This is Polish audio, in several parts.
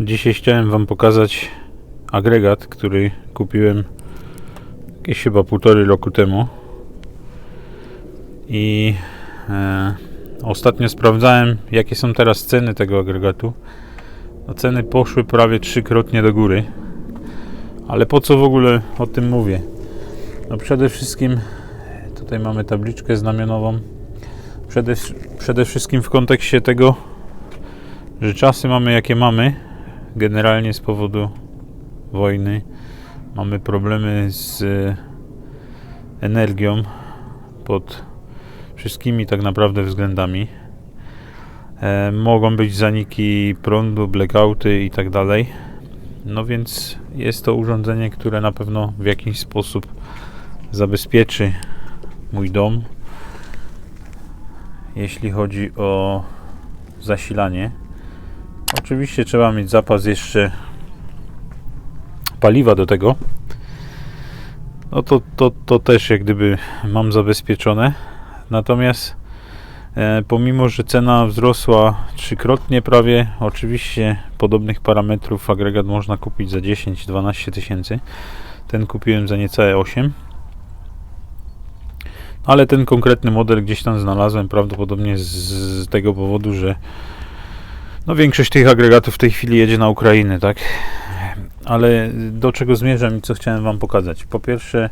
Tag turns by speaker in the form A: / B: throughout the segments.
A: Dzisiaj chciałem Wam pokazać agregat, który kupiłem jakieś chyba półtorej roku temu. I e, ostatnio sprawdzałem, jakie są teraz ceny tego agregatu. No, ceny poszły prawie trzykrotnie do góry. Ale po co w ogóle o tym mówię? No przede wszystkim tutaj mamy tabliczkę znamionową. Przede, przede wszystkim w kontekście tego, że czasy mamy jakie mamy, generalnie z powodu wojny. Mamy problemy z e, energią pod wszystkimi tak naprawdę względami. E, mogą być zaniki prądu, blackouty i tak dalej. No więc jest to urządzenie, które na pewno w jakiś sposób zabezpieczy mój dom, jeśli chodzi o zasilanie. Oczywiście trzeba mieć zapas jeszcze paliwa do tego. No to, to, to też jak gdyby mam zabezpieczone. Natomiast e, pomimo, że cena wzrosła trzykrotnie prawie, oczywiście podobnych parametrów agregat można kupić za 10-12 tysięcy. Ten kupiłem za niecałe 8. Ale ten konkretny model gdzieś tam znalazłem prawdopodobnie z, z tego powodu, że no większość tych agregatów w tej chwili jedzie na Ukrainę, tak? Ale do czego zmierzam i co chciałem Wam pokazać? Po pierwsze,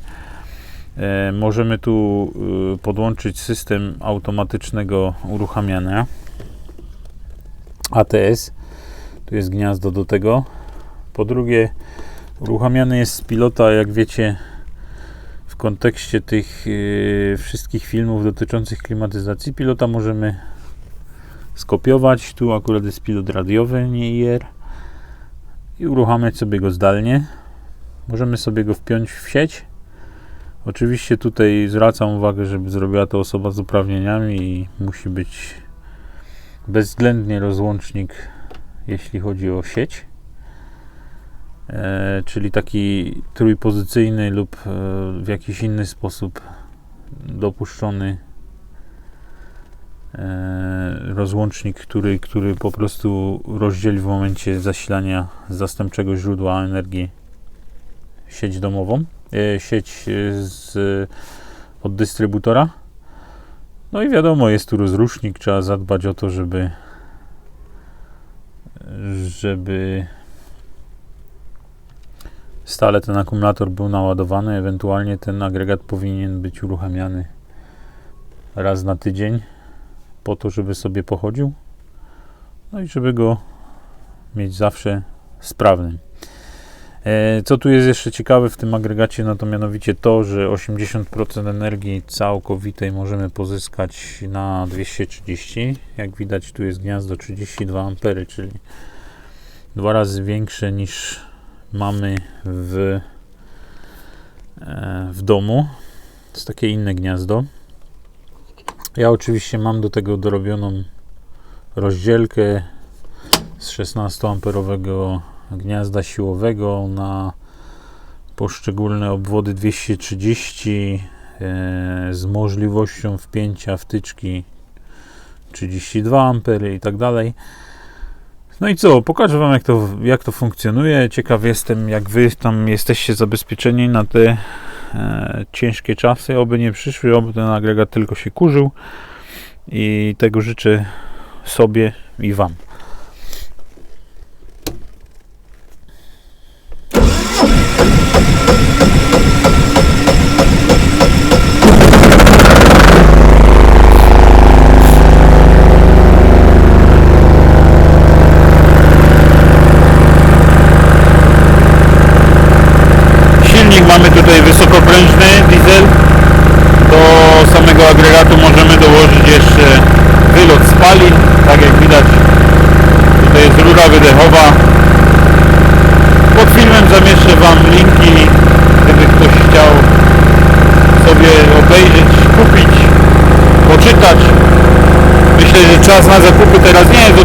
A: e, możemy tu e, podłączyć system automatycznego uruchamiania ATS. Tu jest gniazdo do tego. Po drugie, uruchamiany jest z pilota, jak wiecie, w kontekście tych e, wszystkich filmów dotyczących klimatyzacji. Pilota możemy skopiować. Tu akurat jest pilot radiowy, nie IR. I uruchamiać sobie go zdalnie. Możemy sobie go wpiąć w sieć. Oczywiście tutaj zwracam uwagę, żeby zrobiła to osoba z uprawnieniami i musi być bezwzględnie rozłącznik, jeśli chodzi o sieć. E, czyli taki trójpozycyjny lub e, w jakiś inny sposób dopuszczony e, rozłącznik, który, który po prostu rozdzieli w momencie zasilania zastępczego źródła energii sieć domową, e, sieć e, z, od dystrybutora. No i wiadomo, jest tu rozrusznik, trzeba zadbać o to, żeby żeby stale ten akumulator był naładowany, ewentualnie ten agregat powinien być uruchamiany raz na tydzień po to, żeby sobie pochodził. No i żeby go mieć zawsze sprawnym. E, Co tu jest jeszcze ciekawe w tym agregacie, no to mianowicie to, że 80% energii całkowitej możemy pozyskać na 230. Jak widać, tu jest gniazdo 32 A, czyli dwa razy większe niż mamy w, e, w domu. To jest takie inne gniazdo. Ja oczywiście mam do tego dorobioną rozdzielkę z 16 amperowego gniazda siłowego na poszczególne obwody 230 e, z możliwością wpięcia wtyczki 32 ampery i tak dalej. No i co, pokażę Wam jak to, jak to funkcjonuje. Ciekaw jestem jak Wy tam jesteście zabezpieczeni na te e, ciężkie czasy. Oby nie przyszły, oby ten agregat tylko się kurzył i tego życzę sobie i Wam. Silnik mamy tutaj wysokoprężny diesel. Do samego agregatu możemy dołożyć jeszcze wylot spalin, tak jak widać. Tutaj jest rura wydechowa. Pod filmem zamieszczę Wam linki, gdyby ktoś chciał sobie obejrzeć, kupić, poczytać. Myślę, że czas na zakupy teraz nie jest